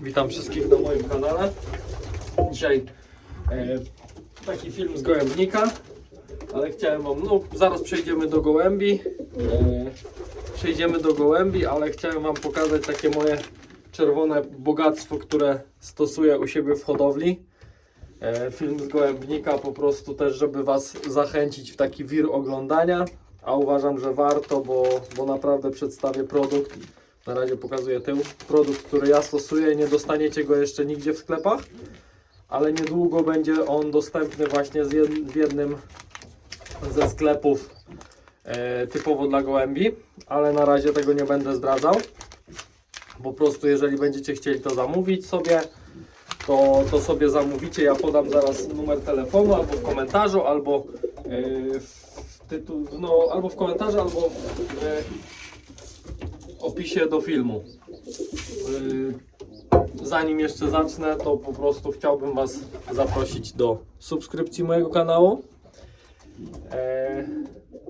Witam wszystkich na moim kanale. Dzisiaj e, taki film z gołębnika, ale chciałem wam, no zaraz przejdziemy do gołębi. E, przejdziemy do gołębi, ale chciałem wam pokazać takie moje czerwone bogactwo, które stosuję u siebie w hodowli. E, film z gołębnika po prostu też, żeby was zachęcić w taki wir oglądania, a uważam, że warto, bo, bo naprawdę przedstawię produkt. Na razie pokazuję tył. Produkt, który ja stosuję, nie dostaniecie go jeszcze nigdzie w sklepach, ale niedługo będzie on dostępny właśnie w jednym ze sklepów e, typowo dla gołębi, ale na razie tego nie będę zdradzał. Po prostu jeżeli będziecie chcieli to zamówić sobie, to, to sobie zamówicie. Ja podam zaraz numer telefonu albo w komentarzu, albo e, w tytuł, no, albo w komentarzu, albo w e, opisie do filmu. Yy, Zanim jeszcze zacznę, to po prostu chciałbym Was zaprosić do subskrypcji mojego kanału. E,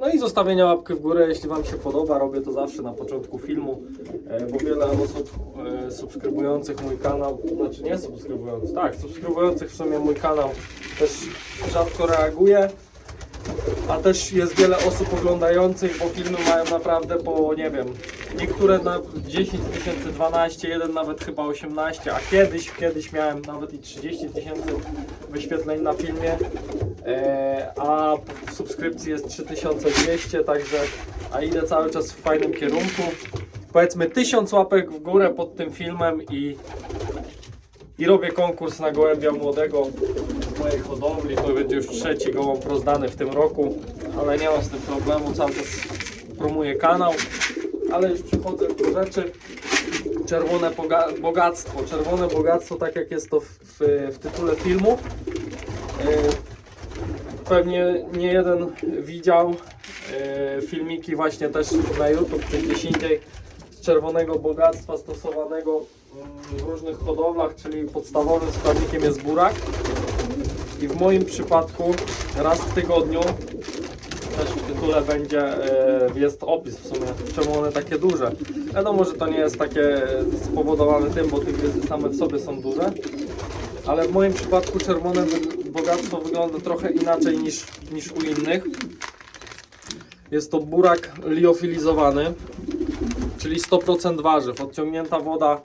No i zostawienia łapki w górę, jeśli Wam się podoba. Robię to zawsze na początku filmu, e, bo wiele osób e, subskrybujących mój kanał, znaczy nie subskrybujących, tak, subskrybujących w sumie mój kanał też rzadko reaguje. A też jest wiele osób oglądających, bo filmy mają naprawdę po, nie wiem, niektóre na 10 tysięcy, 12, jeden nawet chyba 18, a kiedyś, kiedyś miałem nawet i 30 tysięcy wyświetleń na filmie, e, a subskrypcji jest 3200, także, a idę cały czas w fajnym kierunku. Powiedzmy 1000 łapek w górę pod tym filmem i, i robię konkurs na gołębia młodego mojej hodowli. To będzie już trzeci gołąb rozdany w tym roku, ale nie mam z tym problemu. Cały czas promuję kanał, ale już przechodzę do rzeczy. Czerwone boga- bogactwo. Czerwone bogactwo, tak jak jest to w, w, w tytule filmu. Yy, Pewnie nie jeden widział yy, filmiki właśnie też na YouTube czy gdzieś indziej z czerwonego bogactwa stosowanego mm, w różnych hodowlach, czyli podstawowym składnikiem jest burak. I w moim przypadku raz w tygodniu też w tytule będzie, e, jest opis w sumie, czemu one takie duże. Wiadomo, że to nie jest takie spowodowane tym, bo tygryzy same w sobie są duże, ale w moim przypadku czerwone bogactwo wygląda trochę inaczej niż, niż u innych. Jest to burak liofilizowany, czyli 100% warzyw. Odciągnięta woda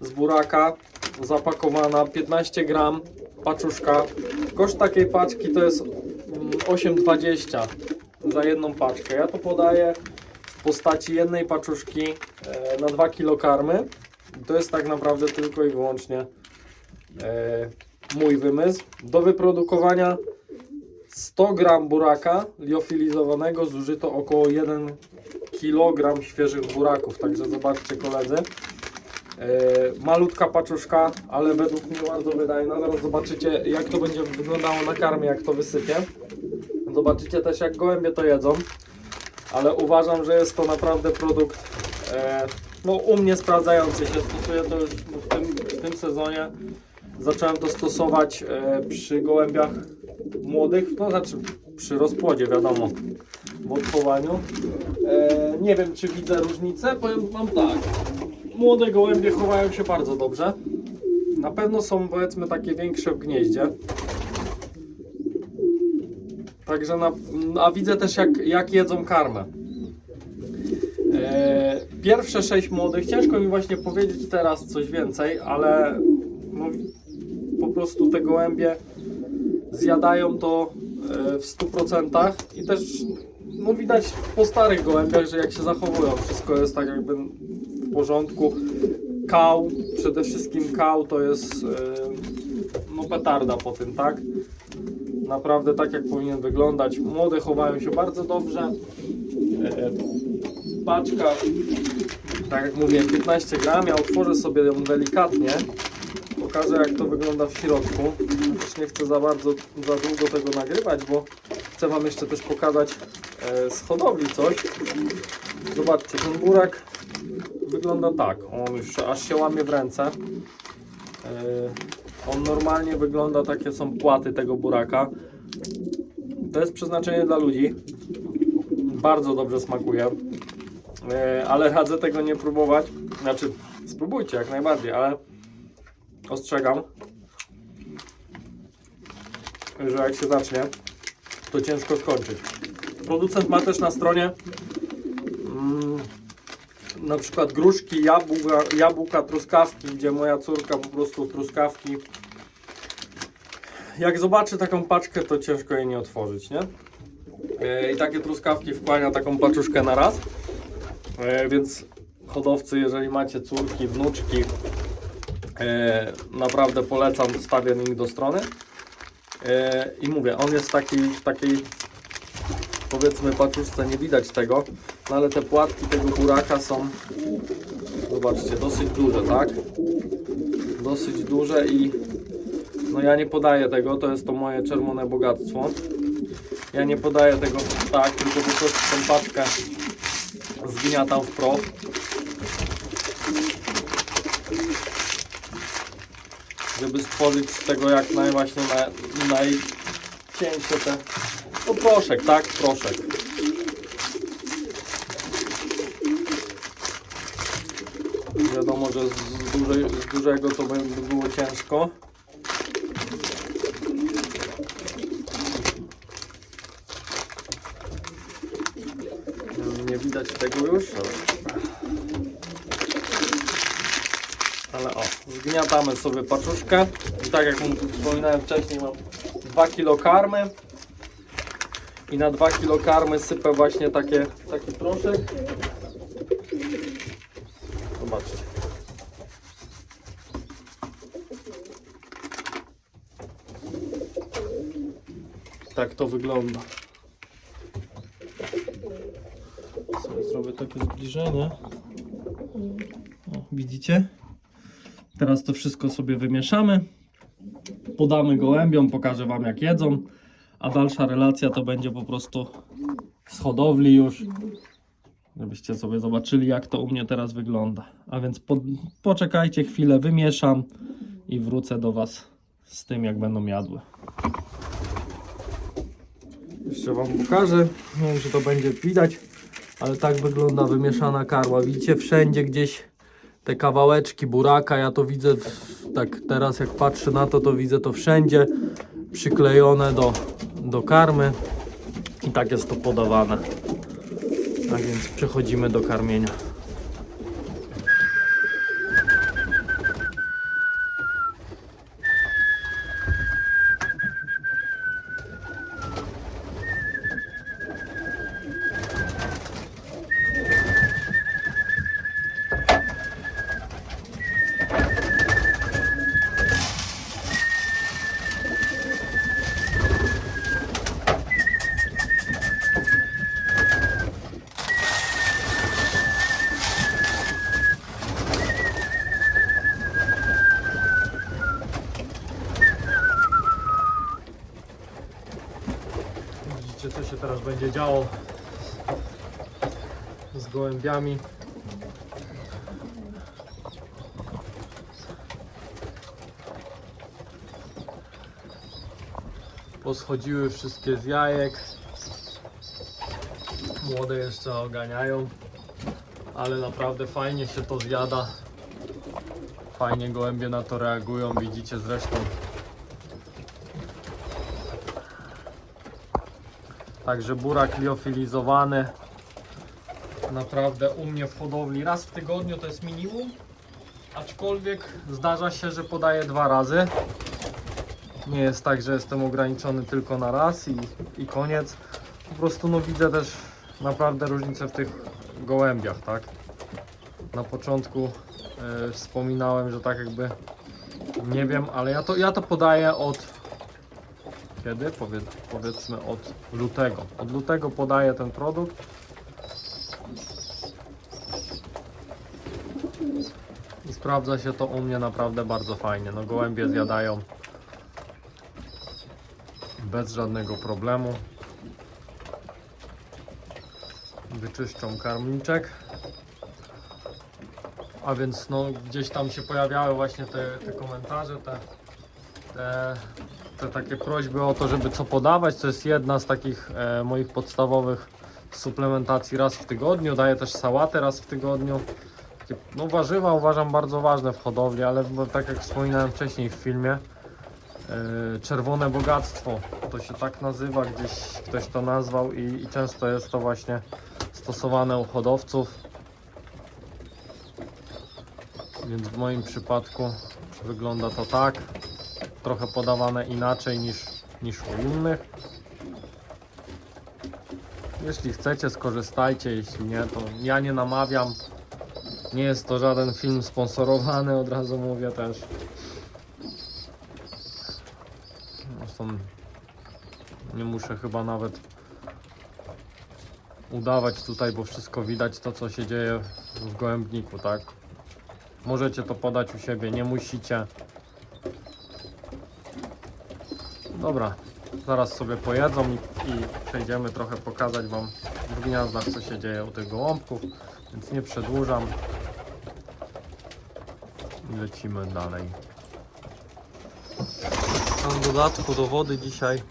z buraka, zapakowana 15 gram, paczuszka. Koszt takiej paczki to jest mm, 8,20 za jedną paczkę. Ja to podaję w postaci jednej paczuszki e, na 2 kg karmy. To jest tak naprawdę tylko i wyłącznie e, mój wymysł. Do wyprodukowania 100 gram buraka liofilizowanego zużyto około 1 kg świeżych buraków. Także zobaczcie koledzy. E, malutka paczuszka, ale według mnie bardzo wydajna. Zaraz zobaczycie jak to będzie wyglądało na karmie, jak to wysypię. Zobaczycie też jak gołębie to jedzą. Ale uważam, że jest to naprawdę produkt e, no, u mnie sprawdzający się. Stosuję to już w tym, w tym sezonie. Zacząłem to stosować e, przy gołębiach młodych, no znaczy przy rozpłodzie wiadomo, w odchowaniu. Nie wiem czy widzę różnicę, powiem wam tak. Młode gołębie chowają się bardzo dobrze. Na pewno są powiedzmy takie większe w gnieździe. Także na, a widzę też jak, jak jedzą karmę. E, pierwsze sześć młodych, ciężko mi właśnie powiedzieć teraz coś więcej, ale no, po prostu te gołębie zjadają to e, w 100% i też no, widać po starych gołębiach, że jak się zachowują, wszystko jest tak jakby w porządku. Kał, przede wszystkim kał to jest e, no petarda po tym, tak? Naprawdę tak jak powinien wyglądać. Młode chowają się bardzo dobrze. E, paczka, tak jak mówię, 15 gram. Ja otworzę sobie ją delikatnie. Pokażę jak to wygląda w środku. Też nie chcę za bardzo, za długo tego nagrywać, bo chcę Wam jeszcze też pokazać e, z hodowli coś. Zobaczcie, ten burak wygląda tak. On już aż się łamie w ręce. E, on normalnie wygląda, takie są płaty tego buraka. To jest przeznaczenie dla ludzi. Bardzo dobrze smakuje. E, ale radzę tego nie próbować. Znaczy, spróbujcie jak najbardziej, ale ostrzegam, że jak się zacznie, to ciężko skończyć. Producent ma też na stronie mm, na przykład gruszki, jabłka, jabłka, truskawki, gdzie moja córka po prostu truskawki. Jak zobaczy taką paczkę, to ciężko jej nie otworzyć, nie? E, I takie truskawki wkłania taką paczuszkę na raz. E, Więc hodowcy, jeżeli macie córki, wnuczki, e, naprawdę polecam wstawię link do strony. I mówię, on jest taki, w takiej powiedzmy paczuszce, nie widać tego, no ale te płatki tego buraka są, zobaczcie, dosyć duże, tak? Dosyć duże i no ja nie podaję tego, to jest to moje czerwone bogactwo. Ja nie podaję tego tak, tylko po prostu tą paczkę zgniatam w proch. Żeby stworzyć z tego jak naj właśnie na, najcieńsze te... No proszek, tak? Proszek. Wiadomo, że z, dużej, z dużego to by by było ciężko. Nie widać tego już, ale... O, zgniatamy sobie paczuszkę. I tak jak wspominałem wcześniej, mam 2 kg karmy. I na 2 kg karmy sypę właśnie takie, taki proszek. Zobaczcie. Tak to wygląda. Sobie zrobię takie zbliżenie. O, widzicie? Teraz to wszystko sobie wymieszamy. Podamy gołębiom, pokażę Wam jak jedzą. A dalsza relacja to będzie po prostu z hodowli już. Żebyście sobie zobaczyli jak to u mnie teraz wygląda. A więc po, poczekajcie chwilę, wymieszam i wrócę do Was z tym jak będą jadły. Jeszcze Wam pokażę. Nie wiem czy to będzie widać, ale tak wygląda wymieszana karła. Widzicie wszędzie gdzieś te kawałeczki buraka, ja to widzę tak teraz jak patrzę na to, to widzę to wszędzie przyklejone do, do karmy i tak jest to podawane. A więc przechodzimy do karmienia. Widzicie co się teraz będzie działo z gołębiami. Poschodziły wszystkie z jajek. Młode jeszcze oganiają, ale naprawdę fajnie się to zjada. Fajnie gołębie na to reagują, widzicie zresztą Także burak liofilizowany. Naprawdę u mnie w hodowli raz w tygodniu to jest minimum. Aczkolwiek zdarza się, że podaję dwa razy. Nie jest tak, że jestem ograniczony tylko na raz i, i koniec. Po prostu no widzę też naprawdę różnicę w tych gołębiach, tak? Na początku e, wspominałem, że tak jakby nie wiem, ale ja to, ja to podaję od kiedy? Powie, powiedzmy od lutego. Od lutego podaję ten produkt. I sprawdza się to u mnie naprawdę bardzo fajnie. No gołębie zjadają bez żadnego problemu. Wyczyszczą karmniczek. A więc no gdzieś tam się pojawiały właśnie te, te komentarze, te, te te takie prośby o to, żeby co podawać. To jest jedna z takich e, moich podstawowych suplementacji raz w tygodniu. Daję też sałatę raz w tygodniu. no warzywa uważam bardzo ważne w hodowli, ale tak jak wspominałem wcześniej w filmie, yy, czerwone bogactwo, to się tak nazywa, gdzieś ktoś to nazwał i, i często jest to właśnie stosowane u hodowców. Więc w moim przypadku wygląda to tak, trochę podawane inaczej niż, niż u innych. Jeśli chcecie, skorzystajcie, jeśli nie, to ja nie namawiam. Nie jest to żaden film sponsorowany, od razu mówię też. Zresztą nie muszę chyba nawet udawać tutaj, bo wszystko widać to, co się dzieje w gołębniku, tak? Możecie to podać u siebie, nie musicie. Dobra, zaraz sobie pojedzą i, i przejdziemy trochę pokazać Wam w gniazdach, co się dzieje u tych gołąbków, więc nie przedłużam. I lecimy dalej. W dodatku do wody dzisiaj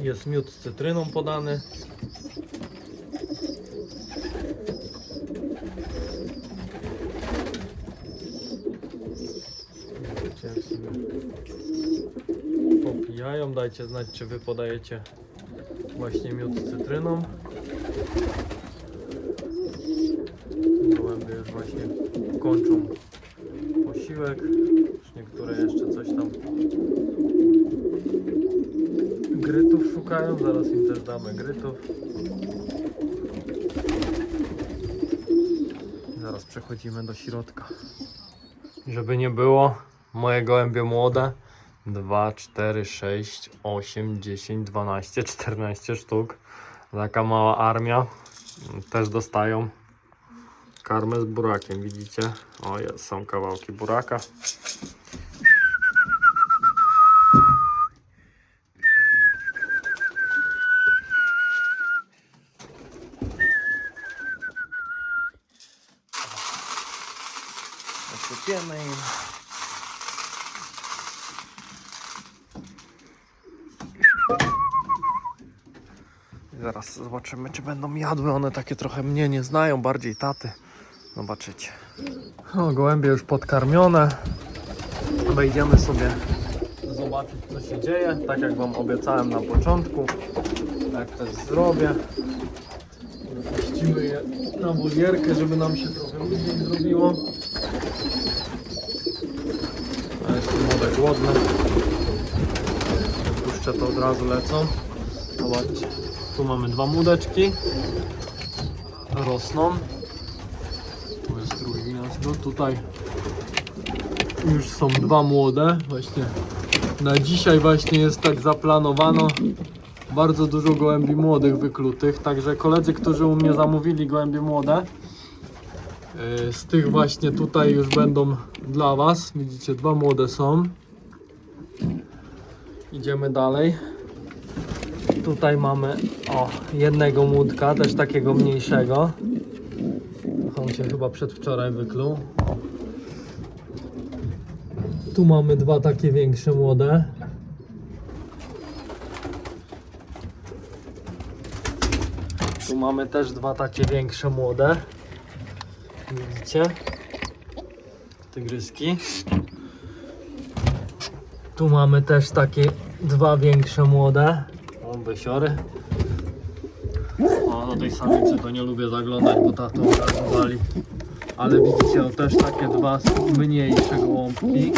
jest miód z cytryną podany. Zobaczcie, jak sobie popijają. Dajcie znać, czy wy podajecie właśnie miód z cytryną. Gołębie już właśnie kończą posiłek. Już niektóre jeszcze coś tam grytów szukają. Zaraz im też damy grytów. Zaraz przechodzimy do środka. Żeby nie było, moje gołębie młode 2, 4, 6, 8, 10, 12, 14 sztuk. Taka mała armia też dostają karmę z burakiem, widzicie? O, są kawałki buraka. Zasypiemy im. Zaraz zobaczymy, czy będą jadły. One takie trochę mnie nie znają, bardziej taty. Zobaczycie. O, gołębie już podkarmione. Wejdziemy sobie zobaczyć, co się dzieje. Tak jak Wam obiecałem na początku. Tak też zrobię. Puścimy je na wolierkę, żeby nam się trochę luźniej zrobiło. A jeszcze młode głodne. Puszczę to od razu lecą. Zobaczcie. Tu mamy dwa młodeczki. Rosną. Tu jest drugie gniazdo. Tutaj już są dwa młode. Właśnie na dzisiaj właśnie jest tak zaplanowano. Bardzo dużo gołębi młodych wyklutych. Także koledzy, którzy u mnie zamówili gołębie młode, yy, z tych właśnie tutaj już będą dla Was. Widzicie, dwa młode są. Idziemy dalej. Tutaj mamy o, jednego młódka, też takiego mniejszego. On się chyba przedwczoraj wykluł. Tu mamy dwa takie większe młode. Tu mamy też dwa takie większe młode. Widzicie? Tygryski. Tu mamy też takie dwa większe młode. Besiory. O, do tej samicy to nie lubię zaglądać, bo tato wali. Ale widzicie, o, też takie dwa mniejsze gołąbki.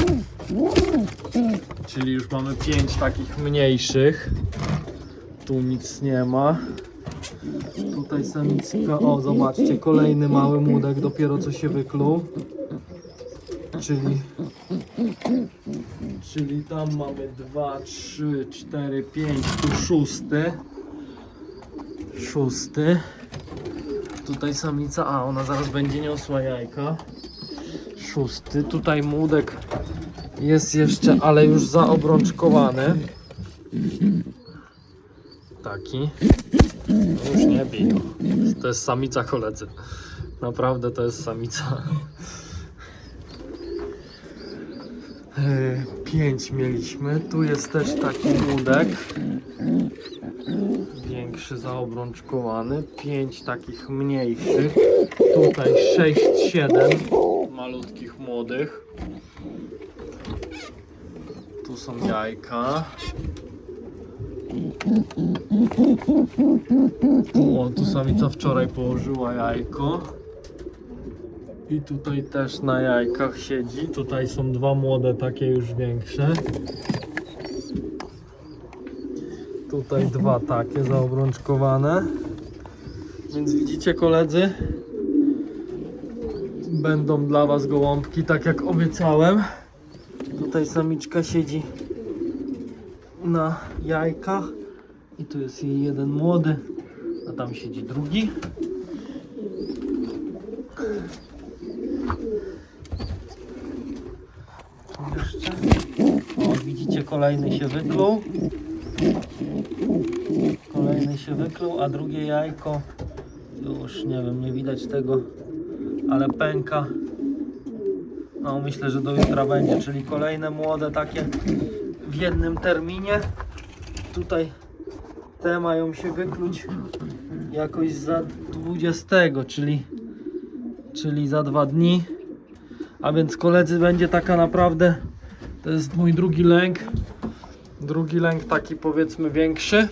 Czyli już mamy pięć takich mniejszych. Tu nic nie ma. Tutaj samicka, o zobaczcie, kolejny mały młodek dopiero co się wykluł. Czyli Czyli tam mamy 2, 3, 4, 5, tu szósty. Szósty. Tutaj samica, a ona zaraz będzie niosła jajka. Szósty. Tutaj młodek jest jeszcze, ale już zaobrączkowany. Taki. Już nie bij. To jest samica koledzy. Naprawdę to jest samica. Pięć mieliśmy. Tu jest też taki młodek. Większy, zaobrączkowany. Pięć takich mniejszych. Tutaj sześć, siedem malutkich młodych. Tu są jajka. O, tu samica wczoraj położyła jajko. I tutaj też na jajkach siedzi. Tutaj są dwa młode, takie już większe. Tutaj dwa takie zaobrączkowane. Więc widzicie koledzy, będą dla Was gołąbki, tak jak obiecałem. Tutaj samiczka siedzi na jajkach i tu jest jej jeden młody, a tam siedzi drugi. Tu jeszcze. O, widzicie, kolejny się wykluł. Kolejny się wykluł, a drugie jajko już nie wiem, nie widać tego, ale pęka. No myślę, że do jutra będzie, czyli kolejne młode takie w jednym terminie. Tutaj te mają się wykluć jakoś za 20, czyli, czyli za dwa dni. A więc koledzy będzie taka naprawdę, to jest mój drugi lęk. Drugi lęk taki powiedzmy większy,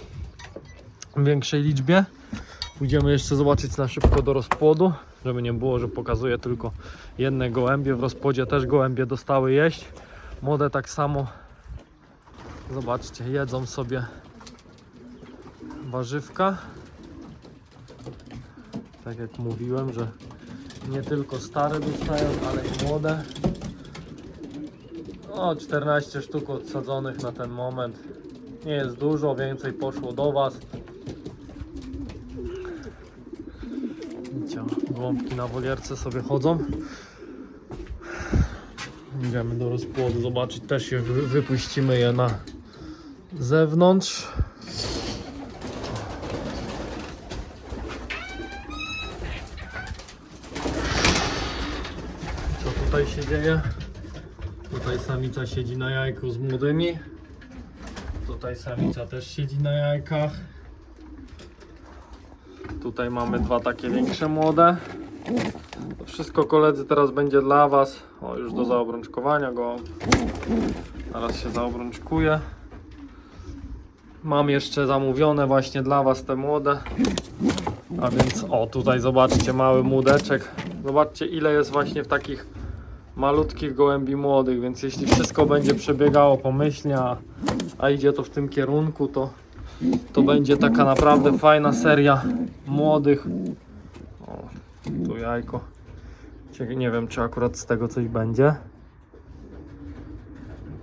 w większej liczbie. Pójdziemy jeszcze zobaczyć na szybko do rozpłodu, żeby nie było, że pokazuję tylko jedne gołębie. W rozpłodzie też gołębie dostały jeść. Młode tak samo. Zobaczcie, jedzą sobie warzywka. Tak jak mówiłem, że nie tylko stare dostają, ale i młode. O, 14 sztuk odsadzonych na ten moment. Nie jest dużo, więcej poszło do Was. Gołąbki na wolierce sobie chodzą. Idziemy do rozpłodu zobaczyć, też je wy- wypuścimy je na zewnątrz. Co tutaj się dzieje? Tutaj samica siedzi na jajku z młodymi. Tutaj samica też siedzi na jajkach. Tutaj mamy dwa takie większe młode. To wszystko koledzy teraz będzie dla Was. O, już do zaobrączkowania go. Teraz się zaobrączkuje. Mam jeszcze zamówione właśnie dla Was te młode. A więc o, tutaj zobaczcie mały młodeczek. Zobaczcie ile jest właśnie w takich malutkich gołębi młodych, więc jeśli wszystko będzie przebiegało pomyślnie, a, idzie to w tym kierunku, to, to będzie taka naprawdę fajna seria młodych. O, tu jajko. Nie wiem, czy akurat z tego coś będzie.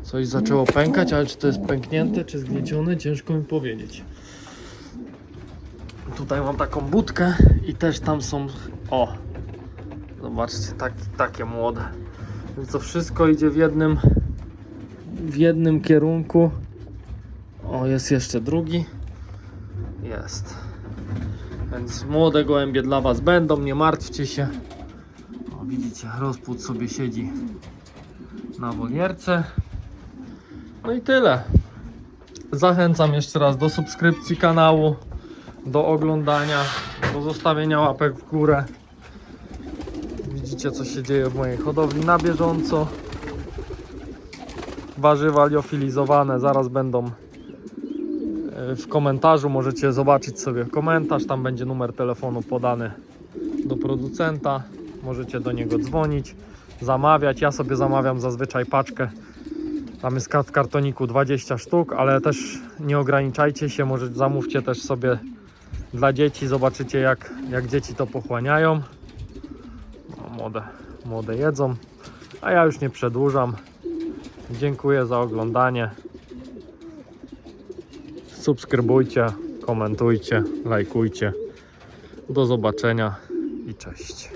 Coś zaczęło pękać, ale czy to jest pęknięte, czy zgniecione, ciężko mi powiedzieć. Tutaj mam taką budkę i też tam są. O! Zobaczcie, tak, takie młode. Więc to wszystko idzie w jednym w jednym kierunku. O, jest jeszcze drugi. Jest. Więc młode gołębie dla Was będą, nie martwcie się. O, widzicie, rozpód sobie siedzi na wolierce. No i tyle. Zachęcam jeszcze raz do subskrypcji kanału, do oglądania, do zostawienia łapek w górę. Widzicie co się dzieje w mojej hodowli na bieżąco. Warzywa liofilizowane zaraz będą e, w komentarzu. Możecie zobaczyć sobie komentarz. Tam będzie numer telefonu podany do producenta. Możecie do niego dzwonić, zamawiać. Ja sobie zamawiam zazwyczaj paczkę. Tam jest w kartoniku 20 sztuk, ale też nie ograniczajcie się. Może zamówcie też sobie dla dzieci. Zobaczycie jak, jak dzieci to pochłaniają. Młode, młode jedzą. A ja już nie przedłużam. Dziękuję za oglądanie. Subskrybujcie, komentujcie, lajkujcie. Do zobaczenia i cześć.